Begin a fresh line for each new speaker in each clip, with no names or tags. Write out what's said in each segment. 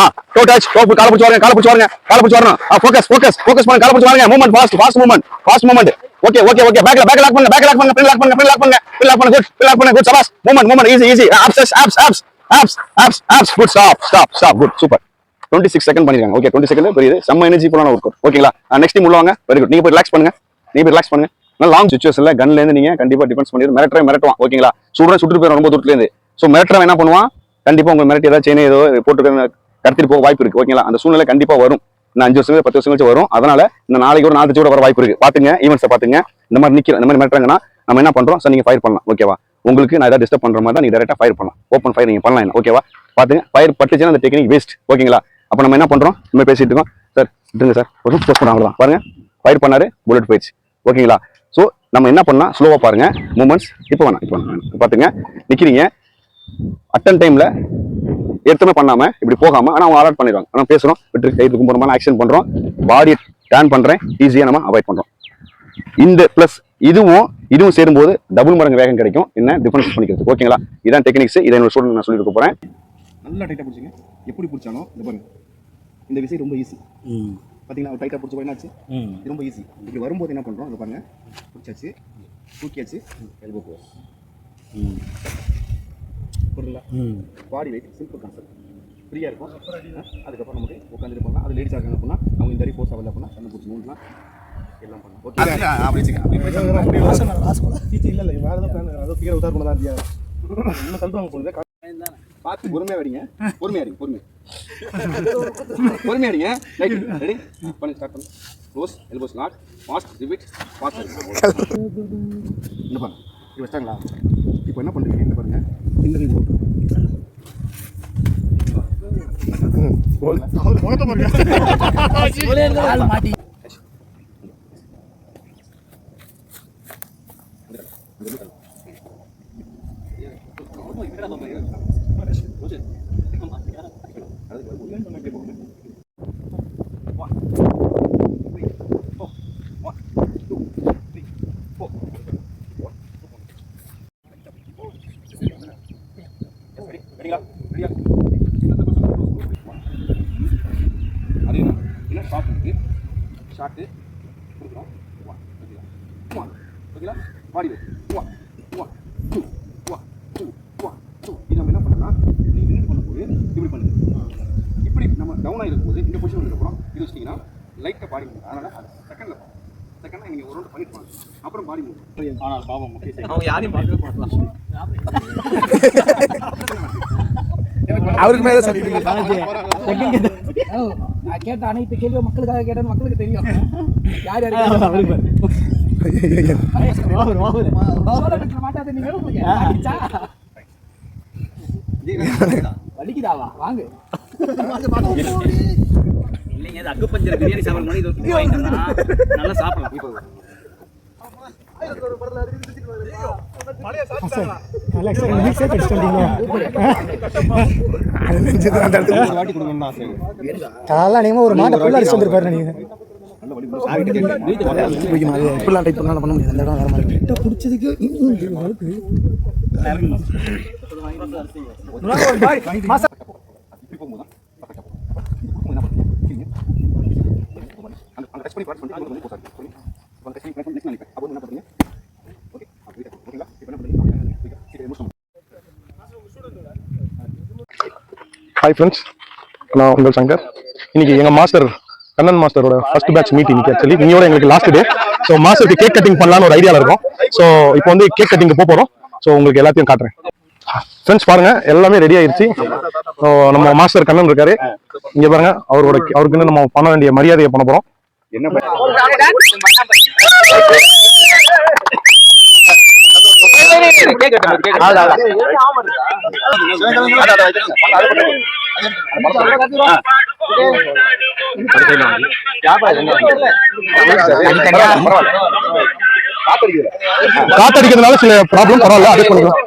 Ah to touch to கால பிடிச்சு வரங்க கால பிடிச்சு வரங்க கால பிடிச்சு வரணும். ஆ ஃபோக்கஸ் ஃபோக்கஸ் ஃபோக்கஸ் பண்ணி கால பிடிச்சு வரங்க. Movement fast fast movement fast movement okay okay okay பேக்ல பேக் லாக் பண்ணுங்க பேக் லாக் பண்ணுங்க பின் லாக் பண்ணுங்க பின் லாக் பண்ணுங்க பின் லாக் பண்ணுங்க குட் பின் லாக் பண்ணுங்க குட் சபாஸ் movement movement easy easy apps apps apps apps apps apps good stop stop stop good super twenty six second பண்ணிருக்காங்க. Okay twenty second புரியுது. செம்ம எனர்ஜி ஃபுல்லான ஒர்க் அவுட் ஓகேங்களா நெக்ஸ்ட் டீம் உள்ளவங்க very good நீங்க போய் ரிலாக்ஸ் பண்ணுங்க. நீங்க போய் ரிலாக்ஸ் பண்ணுங்க. நல்லா லாங் சுச்சுவேஷன்ல கன்ல இருந்து நீங்க கண்டிப்பா டிஃபென்ஸ் பண்ணி மிரட்டரை மிரட்டுவான். ஓகேங்களா சுடுறேன் சுட்டு போயிடும் ரொம்ப தூரத்துல இருந்து ஸோ மிரட்டுறவன் என்ன பண்ணுவான்? கண்டிப்பா உங்க மிரட்டி ஏதாவது செயின் ஏதோ போட்டு கடத்திட்டு போக வாய்ப்பு இருக்கு. ஓகேங்களா அந்த சூழ்நிலை கண்டிப்பா வரும். இன்னும் அஞ்சு வருஷம் பத்து வருஷம் கழிச்சு வரும். அதனால இந்த நாளைக்கு ஒரு நாலு கூட வர வாய்ப்பு இருக்கு. பாத்துங்க ஈவெண்ட்ஸை பாத்துங்க. இந்த மாதிரி நிக்கிற இந்த மாதிரி மிரட்டுறாங்கன்னா நம்ம என்ன பண்றோம்? சார் நீங்க ஃபயர் பண்ணலாம். ஓகேவா உங்களுக்கு நான் ஏதாவது டிஸ்டர்ப் பண்ற மாதிரி தான் நீங்க டேரக்டா ஃபயர் பண்ணலாம். ஓப்பன் ஃபயர் நீங்க பண்ணலாம் என்ன? ஓகேவா பாத்துங்க ஃபயர் பட்டுச்சுன்னா அந்த டெக்னிக் வேஸ்ட் ஓகேங்களா அப்ப நம்ம என்ன பண்றோம்? நம்ம பேசிட்டு இருக்கோம். சார் விட்டுருங்க சார். ஒரு போஸ்ட் பண்ண பாருங்க. ஃபயர் பண்ணாரு புல்லட் போயிடுச்சு. ஓகேங்களா ஸோ நம்ம என்ன பண்ணலாம்? ஸ்லோவா பாருங்க. மூமெண்ட்ஸ் இப்போ வேணாம் இப்போ பார்த்துங்க பாத்துங்க நிக்கிறீங்க. அட்டன் டைம்ல எடுத்துமே பண்ணாம இப்படி போகாம ஆனா அவங்க அலர்ட் பண்ணிடுவாங்க. ஆனா பேசுறோம் விட்டு கை தூக்கும் போற மாதிரி ஆக்ஷன் பண்றோம் பாடி டேர்ன் பண்றேன் ஈஸியா நம்ம அவாய்ட் பண்றோம். இந்த பிளஸ் இதுவும் இதுவும் சேரும்போது டபுள் மடங்கு வேகம் கிடைக்கும். என்ன? டிஃபரன்ஸ் பண்ணிக்கிறது ஓகேங்களா இதான் டெக்னிக்ஸ் இதை என்னோட ஸ்டூடெண்ட் நான் சொல்லி கொடுக்க போறேன். நல்லா டைட்டா பிடிச்சிங்க. எப்படி பிடிச்சாலும் இந்த பாருங்க. இந்த விஷயம் ரொம்ப ஈஸி பாத்தீங்களா? டைட்டா பிடிச்ச என்னாச்சு? இது ரொம்ப ஈஸி இப்படி வரும்போது என்ன பண்றோம்? இங்க பாருங்க. பிடிச்சாச்சு. தூக்கியாச்சு. எல்போ போ புரியல. பாடி வெயிட் சிம்பிள் கான்செப்ட் ஃப்ரீயாக இருக்கும். அதுக்கப்புறம் நமக்கு உட்காந்துட்டு பண்ணலாம் அது லேடிஸாக இருக்காங்க அப்படின்னா அவங்க இந்த மாதிரி ஃபோர்ஸ் ஆகல அப்படின்னா கண்ணு பிடிச்சி மூணுலாம் எல்லாம் பண்ணலாம். ஓகே.
இல்ல இல்ல வேற ஏதோ பிளான் ஏதோ ஃபிகர் உதார் பண்ணதா இருந்தியா இன்னும் தள்ளுவாங்க போகுது
பார்த்து பொறுமையாக வரீங்க. பொறுமையாக இருங்க பொறுமை பொறுமையாக இருங்க. ரைட் ரெடி பண்ணி ஸ்டார்ட் பண்ணு. Close elbows not fast repeat fast இந்த பாருங்க. இது வச்சிட்டாங்களா இப்போ என்ன பண்ணுறீங்க இந்த பாருங்க. இந்த ரிங் போட்டு. ரெடிங்களா ரெடியா அதே தான் இல்லை ஷார்ட் இருக்கு ஷார்ட்டு கொடுக்குறோம். ஒன் ஓகேங்களா ஒன் ஓகேங்களா body way one one two one two one two இது நம்ம என்ன பண்ணலாம் நீங்கள் நின்று பண்ணும்போது இப்படி பண்ணுங்க. இப்படி நம்ம டவுன் ஆகிருக்கும் போது இந்த பொசிஷன் இருக்கிறோம் இது வச்சிட்டிங்கன்னா லைட்டாக பாடி மூவ் அதனால் அது செகண்டில் செகண்டில் நீங்கள் ஒரு ரவுண்ட் பண்ணிட்டு வாங்க. அப்புறம் பாடி மூவ் ஆனால் பாவம் முக்கிய
அவங்க யாரையும் பார்க்கவே மாட்டலாம்
அவருக்கு மேல சக்தி
நான் கேட்ட அனைத்து கேள்வியும் மக்களுக்காக கேட்டேன்னு மக்களுக்கு தெரியும். யார் யார் மாட்டாத நீங்க? வலிக்குதாவா? வாங்க.
இல்லைங்க இது அக்குப்பஞ்சர் பிரியாணி சாப்பிட மாதிரி இது ஒரு வாங்கிட்டோம்னா நல்லா சாப்பிடலாம் இப்போ.
காலைல நீங்க ஒரு மாட்டை புள்ள அடிச்சு வந்துருப்பாரு நீங்க இப்படிலாம் டைப் பண்ணலாம் பண்ண முடியாது அந்த இடம் வேற மாதிரி கிட்ட பிடிச்சதுக்கு.
அங்க டச் பண்ணி பண்ணி அப்போ என்ன பண்ணுறீங்க ஓகே அப்படி ஓகேங்களா இப்போ என்ன பண்ணுறீங்க சீக்கிரம் முடிச்சு
ஹாய் ஃப்ரெண்ட்ஸ் நான் உங்கள் சங்கர். இன்னைக்கு எங்க மாஸ்டர் கண்ணன் மாஸ்டரோட ஃபர்ஸ்ட் பேட்ச் மீட்டிங் ஆக்சுவலி இன்னையோட எங்களுக்கு லாஸ்ட் டே ஸோ மாஸ்டருக்கு கேக் கட்டிங் பண்ணலாம்னு ஒரு ஐடியாவில் இருக்கும். ஸோ இப்போ வந்து கேக் கட்டிங் போக போகிறோம் ஸோ உங்களுக்கு எல்லாத்தையும் காட்டுறேன். ஃப்ரெண்ட்ஸ் பாருங்க எல்லாமே ரெடி ஆயிருச்சு. ஸோ நம்ம மாஸ்டர் கண்ணன் இருக்காரு. இங்க பாருங்க அவரோட அவருக்கு நம்ம பண்ண வேண்டிய மரியாதையை பண்ண போறோம்.
என்ன
காத்தடிக்கிறதுனால சில ப்ராப்ளம் பரவாயில்ல அதே பண்ணிக்கலாம்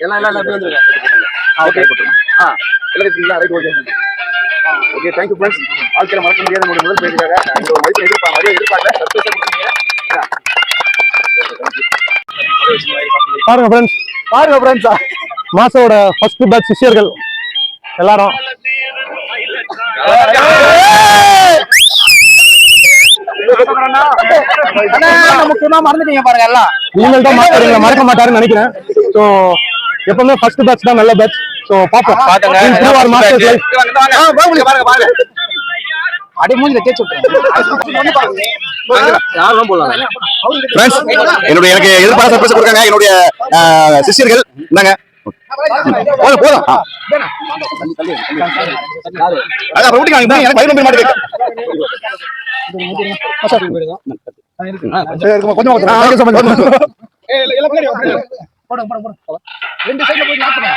எல்லாம் எல்லாம் எப்படி வந்துருங்க.
ஓகே ஆ எல்லாம் இருக்கீங்களா right okay okay thank you friends வாழ்க்கையில மறக்க முடியாத என்னுடைய முதல் பேருக்காக எதிர்ப்பா எதிர்பார்க்கல கொடுத்தீங்க
பாருங்க ஃப்ரெண்ட்ஸ்
பாருங்க ஃப்ரெண்ட்ஸா
மாசோட ஃபர்ஸ்ட் பேட்ச் சிஷ்யர்கள் எல்லாரும்.
மறந்துட்டீங்க பாருங்க எல்லாம்.
இனிமேல் தான் மாஸ்டர் எங்களை மறக்க மாட்டாருன்னு நினைக்கிறேன். ஸோ எப்பவுமே ஃபர்ஸ்ட் பேட்ச் தான் நல்ல பேட்ச் ஸோ பார்ப்போம். Improve our masters life.
பாருங்க பாருங்க
அடி மூஞ்சில விட்டுறேன்.
யாரெல்லாம் போடலாம்
ஃப்ரெண்ட்ஸ் என்னுடைய எனக்கு எதிர்பார்த்த சர்ப்ரைஸ் கொடுக்காங்க. என்னுடைய ஆஹ், சிஷ்யர்கள். இந்தாங்க. போதும் போதும். அதான் அப்புறம் இந்தாங்க, எனக்கு பதினொன்று மாட்டு கொஞ்சம்
போடுங்க போடுங்க போடுங்க ரெண்டு சைடுல போய் நாட் பண்ணுங்க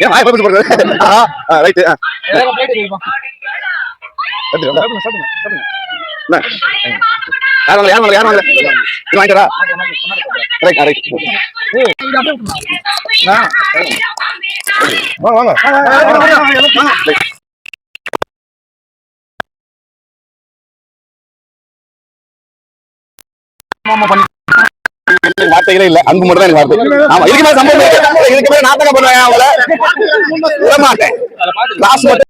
ஏன் வாய் பக்கத்து போடுறது ரைட்டு
வேற பிளேட் இருக்குமா
யார் வாங்கல யார் வாங்கல யார் வாங்கல இது வாங்கிட்டா ரைட் ரைட் வாங்க வாங்க வார்த்தைகளே இல்ல அன்பு மட்டும் தான் எனக்கு வார்த்தை. ஆமா இதுக்கு மேல சம்பவம் இருக்கு. இதுக்கு மேல நாத்தகம் பண்ணுவேன் அவங்கள. விட மாட்டேன் கிளாஸ் மட்டும்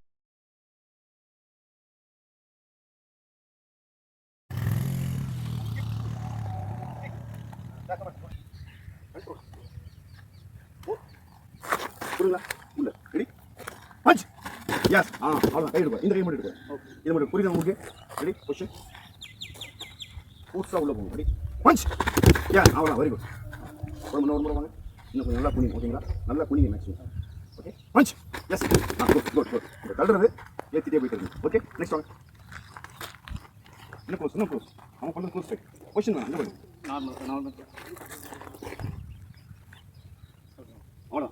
புரியுங்களா உள்ள ரெடி பஞ்ச் எஸ் ஆ அவ்வளவுதான். கை எடுப்பா. இந்த கை மட்டும் எடுப்பா. இது மட்டும். புரியுதா உங்களுக்கு? ரெடி உள்ள போகும் ரெடி பஞ்ச் யா அவ்வளோ வெரி குட் ஒரு முறை ஒரு முறை வாங்க இன்னும் கொஞ்சம் நல்லா குனிங்க ஓகேங்களா நல்லா குனிங்க maximum okay punch yes ah good good good இந்த தள்ளுறது ஏற்றிட்டே போயிட்டு இருக்கு ஓகே நெக்ஸ்ட் வாங்க இன்னும் க்ளோஸ் இன்னும் க்ளோஸ் அவன் பண்ணுறது க்ளோஸ் கொஸ்டின் வேணும் என்ன பண்ணுங்க அவ்வளோ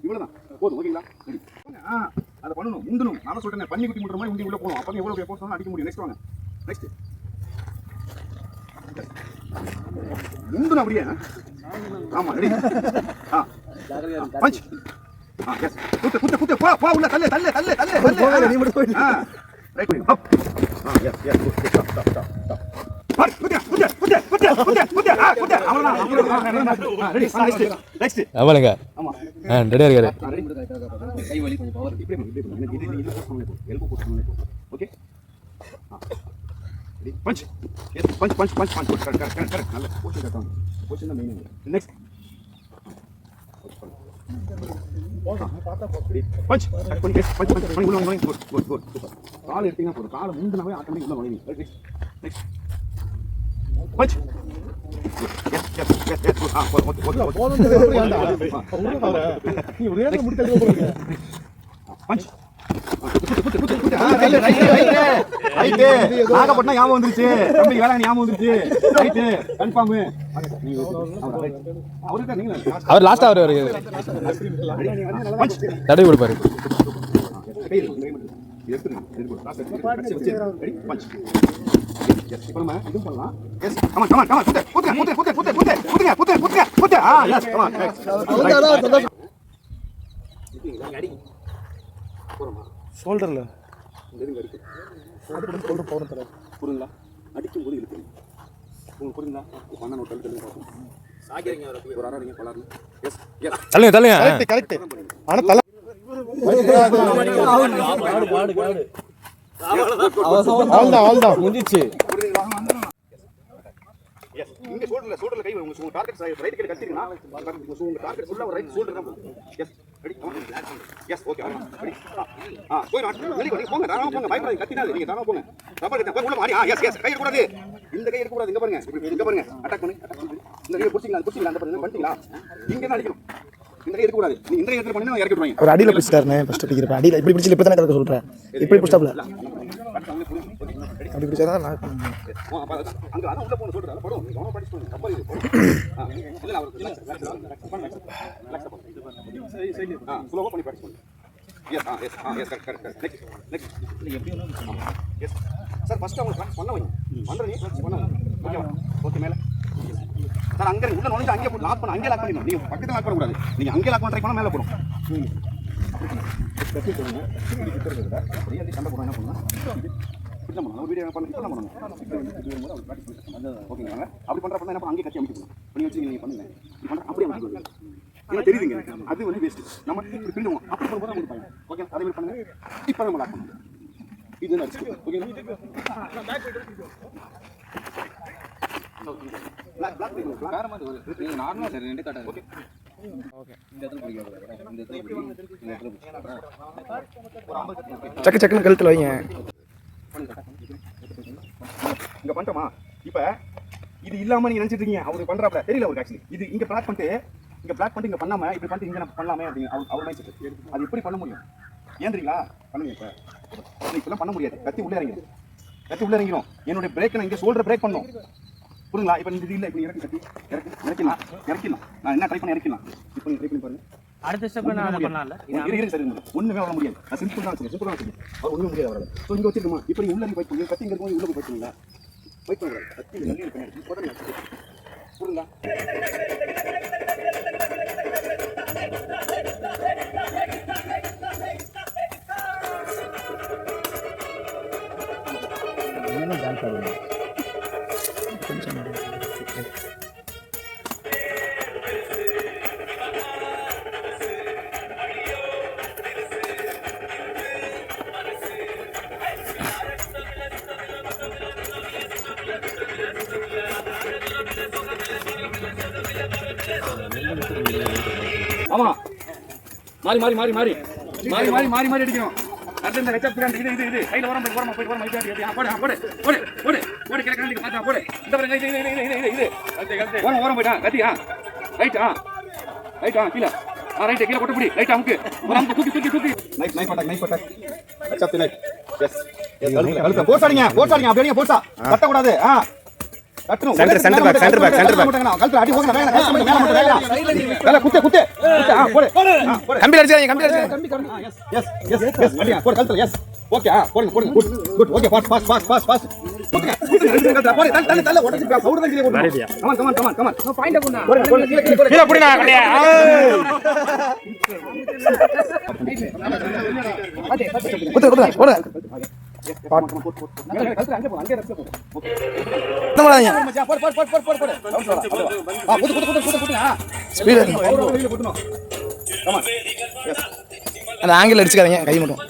இவ்வளோதான் போதும் ஓகேங்களா ரெடி ஆ அதை பண்ணணும் முந்தணும் நான் சொல்றேன் பண்ணி குட்டி முட்டுற மாதிரி முந்தி உள்ள போகணும் அப்போ எவ்வளோ போர்ஸ் அடிக்க முடியும் நெக்ஸ்ட் வாங்க நெக்ஸ்ட் முந்தணும் அப்படியே ஆமா ரெடி ஆ பஞ்ச் ஆ எஸ் குத்து குத்து குத்து போ போ உள்ள தள்ளு தள்ளு தள்ளு தள்ளு தள்ளு நீ மட்டும் போய் ஆ ரைட் பண்ணி அப் ஆ yes yes good stop stop stop stop பாரு குத்து குத்து குத்து குத்து குத்து குத்து ஆ குத்து அவ்வளவுதான் அவ்வளவுதான் ரெடி நெக்ஸ்ட் நெக்ஸ்ட்
எவ்வளோங்க
ஆமா
ஆ ரெடியாக இருக்காரு
கை வலி கொஞ்சம் பவர் இப்படி இப்படி இது இது போஸ்ட் பண்ணி போ எல்போ போஸ்ட் பண்ணி போ okay ready punch punch punch punch punch correct correct correct correct நல்ல போஸ்ட் கரெக்ட் போஸ்ட் தான் மெயின் நெக்ஸ்ட் பஞ்ச் கட் பண்ணி பஞ்ச் பஞ்ச் பண்ணி உள்ள வாங்க குட் குட் குட் சூப்பர் கால் எடுத்தீங்கன்னா போதும் காலை முந்தினாவே ஆட்டோமேட்டிக் உள்ள வாங்க. Next next punch yes punch Nagapattinam ஞாபகம் வந்துருச்சு. தம்பி வேளாண் ஞாபகம் வந்துருச்சு. ரைட்டு. கன்ஃபார்ம்.
அவர் லாஸ்ட்டாக அவர் தடவை கொடுப்பாரு.
ஷோல்டர்ல
புரியுங்களா அடிக்கும் போது இருக்கு உங்களுக்கு புரியுங்களா பண்ண நோட் தள்ளி பார்ப்போம். ஒரு அரை பலாரு எஸ் எஸ்
தள்ளுங்க தள்ளுங்க.
கரெக்ட் கரெக்ட் ஆனா தலை ஆல்தான் ஆல்தான்
முடிஞ்சிச்சு.
எஸ் இங்க ஷோல்டர்ல ஷோல்டர்ல கை உங்க உங்க டார்கெட் ரைட் கையில கட்டிங்கன்னா உங்க டார்கெட் ஃபுல்லா ரைட் ஷோல்டர் தான் எஸ் எஸ் ஓகே ஆ போய் வெளிய வெளிய போங்க தாராளமா போங்க. பயப்படாதீங்க கத்தினாது நீங்க தாராளமா போங்க. ரப்பர் கட்ட போய் உள்ள மாடி ஆ எஸ் எஸ் கை எடுக்க கூடாது இந்த கை எடுக்க கூடாது இங்க பாருங்க. இங்க பாருங்க. அட்டாக் பண்ணு. இந்த கை புடிச்சிங்களா புடிச்சிங்களா அந்த பாருங்க. பண்ணிட்டீங்களா? இங்க தான் அடிக்கணும்?
அவர் அடியில பிடிச்சிட்டாருனே ஃபர்ஸ்ட் அடிக்கிறப்ப. அடியில இப்படி பிடிச்சி இப்ப தானே கரெக்ட் சொல்றேன். இப்படி பிடிச்சாப்ல அப்படி
பிடிச்சா தான் லாக் பண்ண முடியும் எஸ் ஆ எஸ் ஆ yes correct correct next next எப்படி எஸ் சார் ஃபஸ்ட்டு அவங்க பண்ண வைங்க பண்ணுற நீ ஓகேவா ஓகே மேலே சார் அங்கே உள்ள நுழைஞ்சு அங்கே லாக் பண்ண அங்கே லாக் பண்ணிடணும் நீங்கள் பக்கத்தில் லாக் பண்ணக்கூடாது நீங்கள் அங்கே லாக் பண்ண ட்ரை பண்ணால் மேலே போடும் கட்டி போடுங்க சண்டை போடுங்க என்ன பண்ணுங்க இப்படி பண்ணணும் நம்ம வீடியோ பண்ணி இப்படி பண்ணணும் ஓகேங்களா? அப்படி பண்றப்ப என்ன அங்கே கட்டி அமைக்கணும் பண்ணி வச்சு நீங்க பண்ணுங்க. இப்படி அப்படியே அமைக்கணும் ஏன்னா தெரியுதுங்க. அது வந்து வேஸ்ட் நம்ம இப்படி பின்னுவோம். அப்படி பண்ணும்போது நமக்கு பயம் ஓகே அதே மாதிரி பண்ணுங்க. இப்போ நம்ம லாக் பண்ணுவோம் இது நடிச்சு ஓகே
வேற மாதிரி ஒரு நீங்க நார்மலா சரி ரெண்டு காட்டாது ஓகே
சக்கு சக்குன்னு கழுத்துல வைங்க.
இங்க பண்ணிட்டோமா? இப்ப இது இல்லாம நீ நினைச்சிட்டு இருக்கீங்க. அவரு பண்றாப்ல தெரியல அவருக்கு ஆக்சுவலி இது இங்க பிளாக் பண்ணிட்டு இங்க பிளாக் பண்ணிட்டு இங்க பண்ணாம இப்படி பண்ணிட்டு இங்க நம்ம பண்ணலாமே அப்படின்னு அவர் அவர் அது எப்படி பண்ண முடியும்? ஏன்றீங்களா பண்ணுங்க இப்ப. இப்பெல்லாம் பண்ண முடியாது. கத்தி உள்ள இறங்கிடும் கத்தி உள்ள இறங்கிடும் என்னுடைய பிரேக் நான் இங்க சோல்டர் பிரேக் பண்ணும் புரியுங்களா இப்ப இந்த இது இல்ல. இப்ப இறக்கி கத்தி. இறக்கி. இறக்கலாம் இறக்கலாம் நான் என்ன ட்ரை பண்ணி இறக்கலாம் இப்போ நீங்க ட்ரை பண்ணி பாருங்க.
அடுத்த ஸ்டெப் நான் அதை பண்ணலாம்ல?
இரு, இரு, சரி. ஒண்ணுமே வர முடியாது. நான் சிம்பிள் தான் வச்சிருக்கேன் சிம்பிள் தான் வச்சிருக்கேன் அவர் ஒண்ணுமே முடியாது அவரால் ஸோ இங்க வச்சிருக்கோமா? இப்போ நீங்க உள்ள போய் பண்ணுங்க கத்தி இங்க இருக்கும் உள்ள போய் பண்ணுங்களா போய் பண்ணுங்க கத்தி வெளியே இருக்கு உடனே புரியுங்களா ஆமா. மாறி மாறி மாறி மாறி. மாறி மாறி மாறி மாறி அடிக்கணும். அடுத்து இந்த ஹெச்எப் பிராண்ட் இது இது இது. கையில வரம் போய் போறமா போய் போறமா இது இது. போடு போடு போடு போடு. போடு கிழக்கு கிழக்கு பார்த்தா போடு. இந்த பாருங்க இது இது இது இது இது இது. ஓரம் ஓரம் போயிட்டா? கத்தி ஆ ரைட் ஆ. ரைட் ஆ கீழே. ஆ ரைட் கீழே போட்டு பிடி. ரைட் அமுக்கு ஒரு அமுக்கு தூக்கி தூக்கி தூக்கி. Night night attack night attack HF night yes கழுத்து போசாதீங்க போசாதீங்க அப்படியே போசா கட்ட கூடாது ஆ.
Center, center back, center back, center back.
கழுத்துல அடி போங்க வேலை கழுத்து மேல மட்டும் வேலை வேலை குத்து குத்து. குத்து ஆ போடு. ஆ போடு.
கம்பி அடிச்சாங்க கம்பி அடிச்சாங்க
எஸ் எஸ் எஸ் அடியா போடு கழுத்துல. எஸ் ஓகே ஆ போடுங்க போடுங்க. Good good okay pass pass pass pass pass குத்துங்க குத்துங்க. ரெண்டு கழுத்துல போடு. தள்ள தள்ள தள்ள. உடைச்சு பவுடர் தான் கீழே போடு கமான் கமான் கமான் கமான்
பாயிண்ட கொண்டா
போடுங்க போடுங்க. கீழே கீழே
கீழே புடிடா கடையா
குத்து குத்து போடு. அந்த ஆங்கிள் அடிச்சுக்காதீங்க கை மட்டும்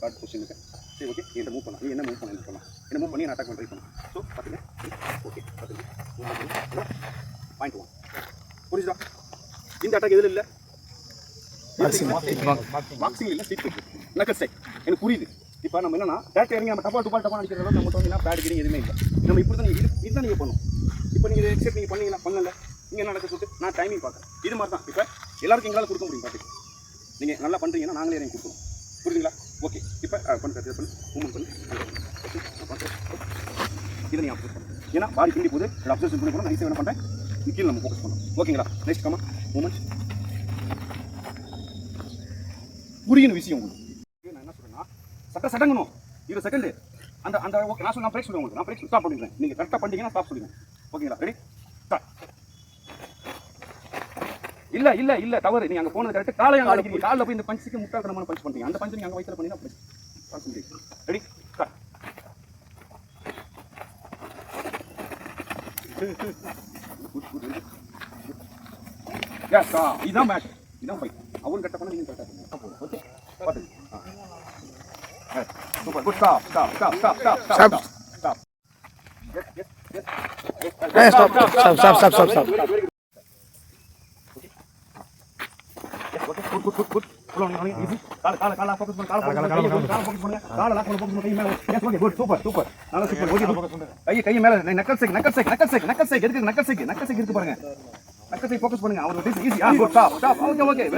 கார்டு கொஸ்டின் சரி ஓகே என்ன மூவ் என்ன மூவ் பண்ணலாம் என்ன பண்ணி நான் அட்டாக் பண்ண ஸோ ஓகே பார்த்தீங்க பாயிண்ட் இந்த அட்டாக் எதுல இல்ல மார்க்சிங் இல்லை சீட் நக்கல் ஸ்டைக் எனக்கு புரியுது. இப்போ நம்ம என்னன்னா டேரக்ட் இறங்கி நம்ம டப்பா டப்பா டப்பா அடிக்கிற அளவுக்கு நம்ம வந்து பேட் கிரிங் எதுவுமே இல்லை. நம்ம இப்படி தான் இது இதுதான் நீங்கள் பண்ணணும். இப்போ நீங்கள் எக்ஸெப்ட் நீங்கள் பண்ணீங்கன்னா பண்ணல. நீங்கள் என்ன நடக்க சொல்லிட்டு நான் டைமிங் பார்க்குறேன். இது மாதிரி தான் இப்போ எல்லாருக்கும் எங்களால் கொடுக்க முடியும் பாட்டு நீங்கள் நல்லா பண்ணுறீங்கன்னா நாங்களே இறங்கி கொடுக்கணும். புரியுதுங்களா? ஓகே இப்போ பண்ணுறது பண்ணு மூமெண்ட் பண்ணு. நான் இதை நீ அப்சர்வ் பண்ணு. ஏன்னா பாடி பிண்டி போது அப்சர்வேஷன் பண்ணி கூட நைஸாக என்ன பண்ணுறேன் கீழே நம்ம ஃபோக்கஸ் பண்ணணும். ஓகேங்களா நெக்ஸ்ட் கமா மூமெண்ட் புரியணும் விஷயம் உங்களுக்கு. சட்ட சடங்கணும். இருபது செகண்ட் அந்த அந்த ஓகே நான் சொல்ல நான் பிரேக் சொல்லுவேன் உங்களுக்கு. நான் பிரேக் ஸ்டாப் பண்ணிடுறேன். நீங்கள் கரெக்டாக பண்ணிட்டீங்கன்னா ஸ்டாப் சொல்லுங்க ஓகேங்களா ரெடி ஸ்டார்ட் இல்ல இல்ல இல்ல தவறு. நீங்க அங்க போனது கரெக்ட் காலை அங்க அடிக்கிறீங்க. கால்ல போய் இந்த பஞ்சுக்கு முட்டாள்தனமான பஞ்ச் பண்றீங்க. அந்த பஞ்ச் நீங்க அங்க வயித்துல பண்ணீங்கன்னா ரெடி ஸ்டார்ட் யா இதான் மேட்ச் இதான் ஃபைட் அவன் கட்ட பண்ண நீங்க கரெக்டாக stop, stop, stop, stop, stop, stop, stop. Stop. Hey, stop, stop, stop, stop, stop, stop. stop. Good, மேல நக்கல் சேக் நக்கல் சேக் நக்கல் சேக் நக்கல் சேக் எதுக்கு நக்கல் சேக் நக்கல் சேக் பாருங்க பக்கத்தை ஃபோக்கஸ் பண்ணுங்க அவர் this easy top top okay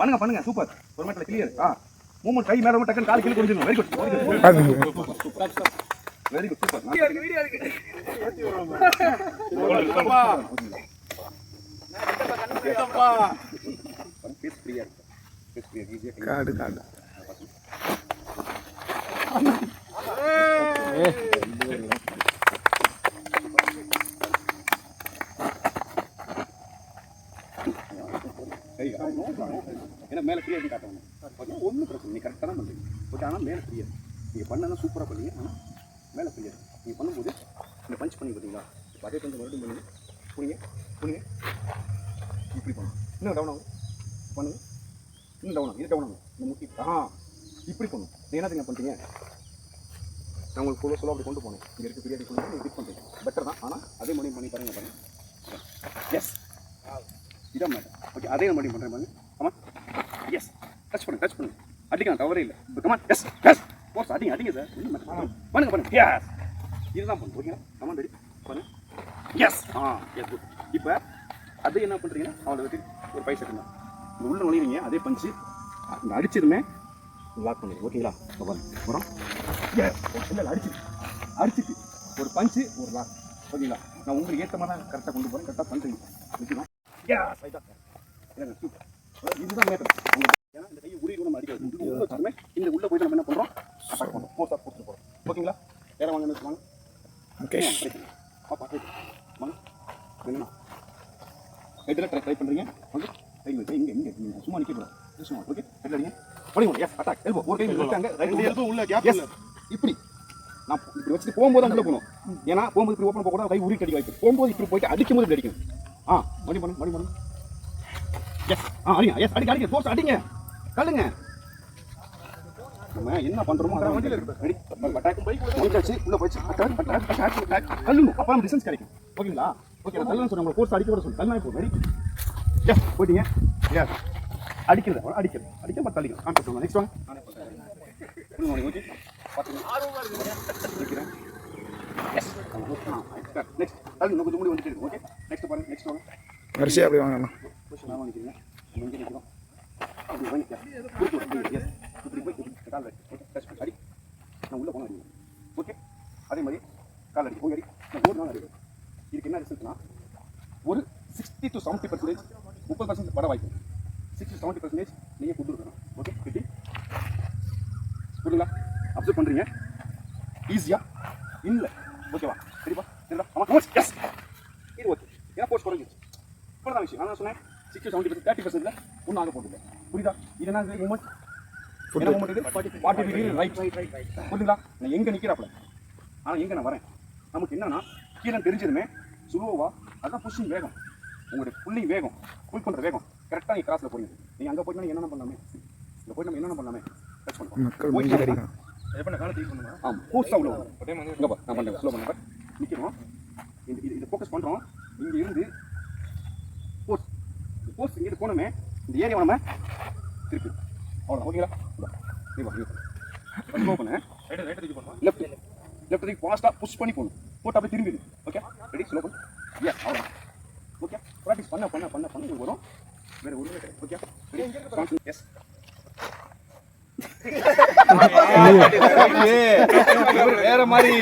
பண்ணுங்க பண்ணுங்க ஒரு மேட்ல கிளியர் மூவ்மெண்ட் கை மேல டக்குன்னு கால் கீழ கொஞ்சம் very good very good super video இருக்கு வீடியோ இருக்கு ஈஸியா
காடு காடு.
ஏன்னா மேலே ஃப்ரீயாக காட்டணும் ஓகே ஒன்றும் பிரச்சனை நீ கரெக்டாக தான் பண்ணுறீங்க ஓகே ஆனால் மேலே ஃப்ரீயாக நீங்கள் பண்ணலாம் சூப்பராக பண்ணீங்க ஆனால் மேலே ஃப்ரீயாக நீங்கள் பண்ணும்போது இந்த பஞ்ச் பண்ணி பார்த்தீங்களா? அதே கொஞ்சம் மறுபடியும் பண்ணுங்க புரியுங்க புரியுங்க இப்படி பண்ணுங்க இன்னும் டவுன் ஆகும் பண்ணுங்க இன்னும் டவுன் ஆகும் இது டவுன் ஆகும். இந்த முட்டி. ஆ இப்படி பண்ணும் நீ என்ன தெரியுமா பண்ணுறீங்க நான் உங்களுக்கு ஃபுல்லாக சொல்ல அப்படி கொண்டு போகணும் இங்கே இருக்க பிரியாணி கொண்டு போய் ஃபிட் பண்ணுறீங்க பெட்டர் தான். ஆனால் அதே மணி பண்ணி பாருங்க பாருங்க. எஸ் இதான் மேடம் ஓகே அதே நம்ம பண்ணுறேன் பாருங்க. கமான் எஸ் டச் பண்ணுங்க டச் பண்ணுங்க. அடிக்கலாம் கவரே இல்லை. கமான் எஸ் எஸ் போஸ் அடிங்க அடிங்க சார் பண்ணுங்க பண்ணுங்க. எஸ் இதுதான் பண்ணுங்க ஓகேங்களா கமான் ரெடி பண்ணுங்க. எஸ் ஆ எஸ் குட் இப்போ அது என்ன பண்ணுறீங்கன்னா அவளை வச்சு ஒரு பைசா இருந்தா உள்ள நுழைவீங்க அதே பஞ்சு இந்த அடிச்சிருமே லாக் பண்ணுங்க ஓகேங்களா இப்போ பாருங்க. வரும் இல்லை இல்லை அடிச்சிட்டு அடிச்சிட்டு ஒரு பஞ்சு ஒரு லாக் ஓகேங்களா நான் உங்களுக்கு ஏற்ற மாதிரி தான் கரெக்டாக கொண்டு போகிறேன் கரெக்டாக பண்ணுறீங்க ஓகேங்களா Yes, right up. இல்லைங்க, super. அதாவது இதுதான் மேட்டர் ஏன்னா இந்த கையை உரிய நம்ம அடிக்காது இது உள்ள வச்சாலுமே இந்த உள்ள போயிட்டு நம்ம என்ன பண்ணுறோம் ஃபோர்ஸாக போட்டு போகிறோம் ஓகேங்களா? வேற வாங்க வாங்க. ஓகே பாப்பா ட்ரை வாங்க. என்னண்ணா? ஹெட்டில் ட்ரை ட்ரை பண்ணுறீங்க ஓகே. கை கை இங்கே இங்கே இங்கே. சும்மா நிற்க கூடாது சும்மா. ஓகே. ஹெட்டில் அடிங்க பண்ணி எஸ் அட்டாக் எல்போ ஒரு கை வச்சாங்க ரைட் எல்போ உள்ள கேப் எஸ் இப்படி. நான் இப்படி வச்சுட்டு போகும்போது உள்ள போகணும். ஏன்னா போகும்போது இப்படி ஓப்பன் போகக்கூடாது கை உரி கடி வாய்ப்பு. போகும்போது இப்படி போயிட்டு அடிக்கும் போது இப்படி அடிக்கணும். ஆ மணி பண்ணு மணி பண்ணு. எஸ் ஆ அடிங்க. எஸ் அடிக்க அடிக்க ஃபோர்ஸ் அடிங்க. கல்லுங்க நம்ம என்ன பண்றோமோ அதான் வண்டியில இருக்கு அட்டாக் பைக் வச்சு உள்ள போச்சு அட்டாக் அட்டாக் அட்டாக் கல்லுங்க அப்ப நம்ம டிஸ்டன்ஸ் கிடைக்கும். ஓகேங்களா? ஓகே நான் கல்லுன்னு சொன்னேன். ஃபோர்ஸ் அடிக்க விட சொல்லு. கல்லா இப்போ ரெடி எஸ் போயிட்டீங்க. எஸ் அடிக்கிறது அடிக்கிறது. அடிக்க பத்து அடிக்கும் கான்செப்ட் வாங்க. நெக்ஸ்ட் வாங்க ஓகே. எஸ் நெக்ஸ்ட் இன்னும் கொஞ்சம் முடி வந்துட்டு ஓகே. நெக்ஸ்ட் பாருங்க. நெக்ஸ்ட் வாங்க
வரிசையாக அப்படி வாங்கண்ணா
பொசிஷன் நான் நிற்கிறீங்க நம்ம இங்கே நிற்கிறோம் அப்படி வாங்கி டச் பண்ணி அடி. நான் உள்ளே போனால் அடிக்கிறேன் ஓகே அதே மாதிரி கால் அடி போய் அடி. நான் ஒரு நாள் அடிக்கிறேன் இதுக்கு என்ன ரிசல்ட்னா ஒரு சிக்ஸ்டி டு செவன்ட்டி பர்சன்டேஜ் முப்பது பர்சன்ட் வர வாய்ப்பு. சிக்ஸ்டி செவன்ட்டி பர்சன்டேஜ் நீங்கள் ஃபுட் இருக்கணும் ஓகே கிட்டி புரியுங்களா அப்சர்வ் பண்ணுறீங்க ஈஸியாக இல்லை. ஓகேவா சரிப்பா சரிடா ஆமாம் எஸ் இது ஓகே ஏன்னா போஸ்ட் குறைஞ்சிச்சு இவ்வளோதான் விஷயம். நான் சொன்னேன் சிக்ஸ்டி செவன்ட்டி பர்சன்ட் தேர்ட்டி பர்சன்ட்டில் ஒன்றும் ஆக போகிறது புரியுதா? இது என்ன moment forty degree right right right right புரியுங்களா நான் எங்கே நிற்கிறாப்புல ஆனால் எங்கே நான் வரேன்? நமக்கு என்னன்னா கீழே தெரிஞ்சதுமே சுலோவா அதான் புஷிங் வேகம். உங்களுடைய புள்ளிங் வேகம் புல் பண்ணுற வேகம். கரெக்டாக நீங்கள் கிராஸில் போறீங்க. நீங்கள் அங்கே போயிட்டு என்னென்ன பண்ணலாமே? இங்கே போயிட்டு நம்ம என்னென்ன பண்ணலாமே? டச் பண்ணுவோம்
மூஞ்சி அடிக்கும்
ஆமாம் ஃபோர்ஸாக உள்ள வரும் இங்கே பா நான் பண்ணுறேன் ஸ்லோ பண்ணுறேன் நிற்கிறோம் இந்த இது இதை ஃபோக்கஸ் பண்ணுறோம் இங்கே இருந்து இந்த ஃபோர்ஸ் இங்கே போனோமே இந்த ஏரியா நம்ம திருப்பி. அவ்வளோதான் ஓகேங்களா நீ வா நீ ஸ்லோ பண்ண லெஃப்ட் லெஃப்ட் ரைட் ஃபாஸ்ட்டாக புஷ் பண்ணி போகணும் போட்டு அப்படியே திரும்பிடு ஓகே ரெடி ஸ்லோ பண்ணு. ஏ அவ்வளோதான் ஓகே ப்ராக்டிஸ் பண்ண பண்ண பண்ண பண்ண. உங்களுக்கு வரும். வேறு ஒன்றுமே கிடையாது. ஓகே எஸ்
வேற மாதிரி.